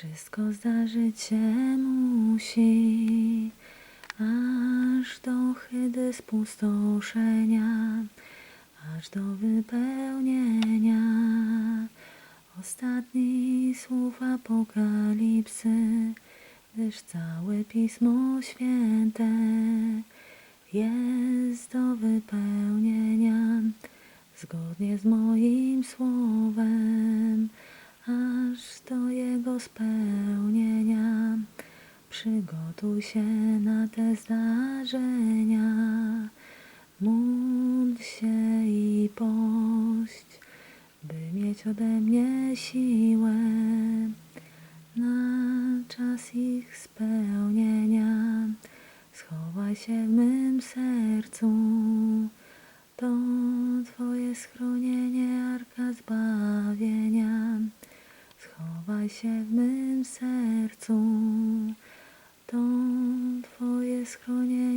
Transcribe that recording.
Wszystko zdarzyć się musi, aż do chydy spustoszenia, aż do wypełnienia. Ostatni słów apokalipsy, gdyż całe Pismo Święte jest do wypełnienia zgodnie z moim słowem, spełnienia. Przygotuj się na te zdarzenia, módl się i pość, by mieć ode mnie siłę na czas ich spełnienia. Schowaj się w mym sercu, to Twoje schronienie, Schowaj się w mym sercu, to Twoje schronienie.